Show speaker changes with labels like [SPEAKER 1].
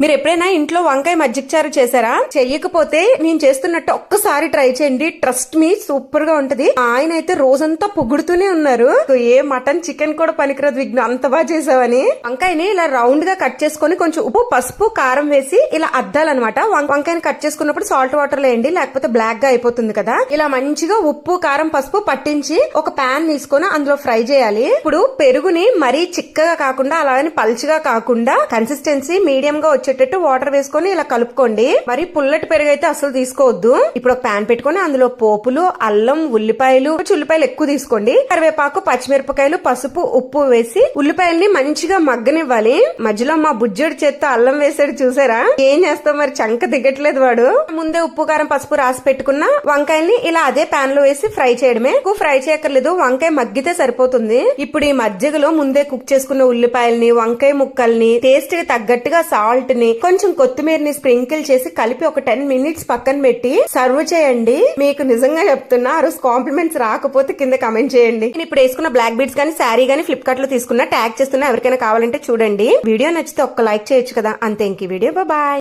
[SPEAKER 1] మీరు ఎప్పుడైనా ఇంట్లో వంకాయ మజ్జిగచారు చేశారా? చెయ్యకపోతే నేను చేస్తున్నట్టు ఒక్కసారి ట్రై చేయండి. ట్రస్ట్ మీ సూపర్గా ఉంటది. ఆయన అయితే రోజంతా పొగుడుతూనే ఉన్నారు. ఏ మటన్ చికెన్ కూడా పనికిరాదు విఘ్న. అంత బాగా చేసావని. వంకాయని ఇలా రౌండ్గా కట్ చేసుకొని కొంచెం ఉప్పు పసుపు కారం వేసి ఇలా అద్దాలన్నమాట. వంకాయని కట్ చేసుకున్నప్పుడు సాల్ట్ వాటర్ లేండి వేయండి. లేకపోతే బ్లాక్గా అయిపోతుంది కదా. ఇలా మంచిగా ఉప్పు కారం పసుపు పట్టించి ఒక పాన్ తీసుకొని అందులో ఫ్రై చేయాలి. ఇప్పుడు పెరుగుని మరీ చిక్కగా కాకుండా అలాగని పల్చగా కాకుండా కన్సిస్టెన్సీ మీడియం గా వచ్చి వచ్చేటట్టు వాటర్ వేసుకొని ఇలా కలుపుకోండి. మరి పుల్లటి పెరుగు అయితే అసలు తీసుకోవద్దు. ఇప్పుడు ఒక పాన్ పెట్టుకొని అందులో పోపులు అల్లం ఉల్లిపాయలు ఉల్లిపాయలు ఎక్కువ తీసుకోండి. కరివేపాకు పచ్చిమిరపకాయలు పసుపు ఉప్పు వేసి ఉల్లిపాయల్ని మంచిగా మగ్గనివ్వాలి. మధ్యలో మా బుజ్జుడి చేత్తో అల్లం వేసాడు చూసారా? ఏం చేస్తాం మరి? చంక దిగట్లేదు వాడు. ముందే ఉప్పు కారం పసుపు రాసి పెట్టుకున్న వంకాయల్ని ఇలా అదే ప్యాన్లో వేసి ఫ్రై చేయడమే. ఎక్కువ ఫ్రై చేయక్కర్లేదు. వంకాయ మగ్గితే సరిపోతుంది. ఇప్పుడు ఈ మజ్జిగలో ముందే కుక్ చేసుకున్న ఉల్లిపాయల్ని వంకాయ ముక్కల్ని టేస్ట్కి తగ్గట్టుగా సాల్ట్ ని కొంచెం కొత్తిమీరని స్ప్రింకిల్ చేసి కలిపి ఒక టెన్ మినిట్స్ పక్కన పెట్టి సర్వ్ చేయండి. మీకు నిజంగా చెప్తున్నా ఆ రోజు కాంప్లిమెంట్స్ రాకపోతే కింద కమెంట్ చేయండి. నేను ఇప్పుడు వేసుకున్న బ్లాక్ బీడ్స్ కానీ శారీ కానీ ఫ్లిప్కార్ట్లో తీసుకున్నా ట్యాగ్ చేస్తున్నా ఎవరికైనా కావాలంటే చూడండి. వీడియో నచ్చితే ఒక్క లైక్ చేయొచ్చు కదా. అంతే ఇంక వీడియో. బాయ్.